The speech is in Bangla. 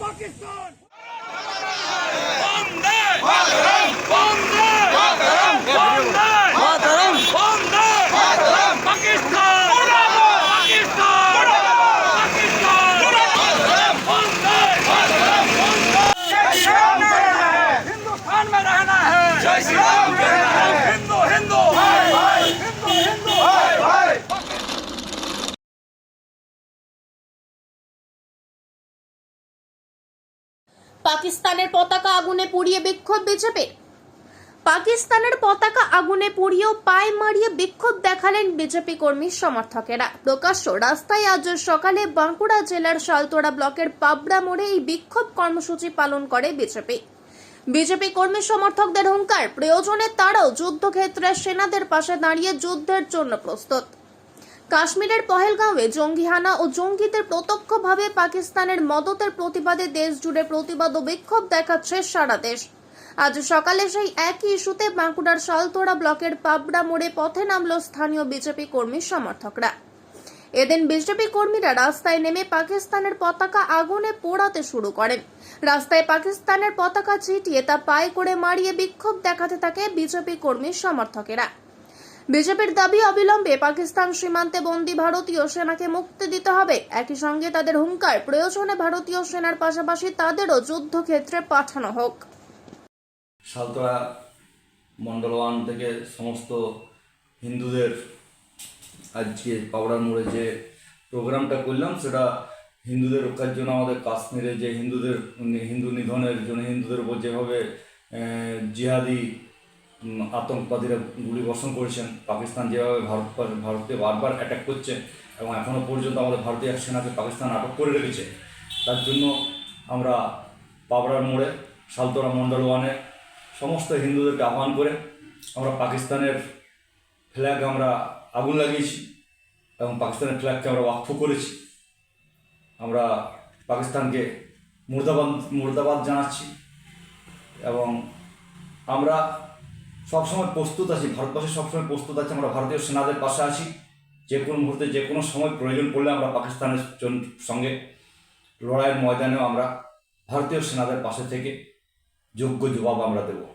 পাকিস্তান। বন্দে বন্দে বন্দে পাকিস্তানের পতাকা আগুনে পুড়িয়ে বিক্ষোভ বিজেপি পাকিস্তানের পতাকা আগুনে পুড়িয়েও পায়ে মারিয়ে বিক্ষোভ দেখালেন বিজেপি কর্মী সমর্থকেরা। প্রকাশ্য রাস্তায় আজ সকালে বাঁকুড়া জেলার সালতোড়া ব্লকের পাবড়া মোড়ে এই বিক্ষোভ কর্মসূচি পালন করে বিজেপি। বিজেপি কর্মী সমর্থকদের হুঙ্কার, প্রয়োজনে তারাও যুদ্ধক্ষেত্রে সেনাদের পাশে দাঁড়িয়ে যুদ্ধের জন্য প্রস্তুত। কাশ্মীরের পহেলগাঁওয়ে জঙ্গি হানা ও জঙ্গিদের প্রত্যক্ষভাবে পাকিস্তানের মদতের প্রতিবাদে দেশ জুড়ে প্রতিবাদ ও বিক্ষোভ দেখাচ্ছে সারা দেশ। আজ সকালে সেই একই ইস্যুতে বাঁকুড়ার সালতোড়া ব্লকের পাবড়া মোড়ে পথে নামল স্থানীয় বিজেপি কর্মী সমর্থকরা। এদিন বিজেপি কর্মীরা রাস্তায় নেমে পাকিস্তানের পতাকা আগুনে পোড়াতে শুরু করেন। রাস্তায় পাকিস্তানের পতাকা ছিটিয়ে তা পায়ে করে মারিয়ে বিক্ষোভ দেখাতে থাকে বিজেপি কর্মী সমর্থকেরা। বিজেপির দাবি অবিলম্বে পাকিস্তান সীমান্তে বন্দী ভারতীয় সেনাকে মুক্তি দিতে হবে। একই সঙ্গে তাদের হুঙ্কার প্রয়োজনে ভারতীয় সেনার পাশাপাশি তাদেরও যুদ্ধক্ষেত্রে পাঠানো হোক। সালতোড়া মন্ডল ওয়ান থেকে সমস্ত হিন্দুদের আজকে পাবড়ার মোড়ে যে প্রোগ্রামটা করলাম, সেটা হিন্দুদের রক্ষার জন্য আমাদের কাশ্মীরে যে হিন্দুদের, হিন্দু নিধনের জন্য হিন্দুদের উপর যেভাবে জিহাদি আতঙ্কবাদীরা গুলি বর্ষণ করেছেন। পাকিস্তান যেভাবে ভারত ভারতকে বারবার অ্যাটাক করছে এবং এখনও পর্যন্ত আমাদের ভারতীয় সেনাকে পাকিস্তান আটক করে রেখেছে। তার জন্য আমরা পাবড়ার মোড়ে, সালতোরা মন্ডল ওয়ানে সমস্ত হিন্দুদেরকে আহ্বান করে আমরা পাকিস্তানের ফ্ল্যাগ আমরা আগুন লাগিয়েছি এবং পাকিস্তানের ফ্ল্যাগকে আমরা ওয়াকফ করেছি। আমরা পাকিস্তানকে মুর্দাবাদ মুর্দাবাদ জানাচ্ছি এবং আমরা সবসময় প্রস্তুত আছি, ভারতবর্ষে সবসময় প্রস্তুত আছে, আমরা ভারতীয় সেনাদের পাশে আছি। যে কোনো মুহূর্তে, যে কোনো সময় প্রয়োজন পড়লে আমরা পাকিস্তানের সঙ্গে লড়াইয়ের ময়দানেও আমরা ভারতীয় সেনাদের পাশে থেকে যোগ্য জবাব আমরা দেবো।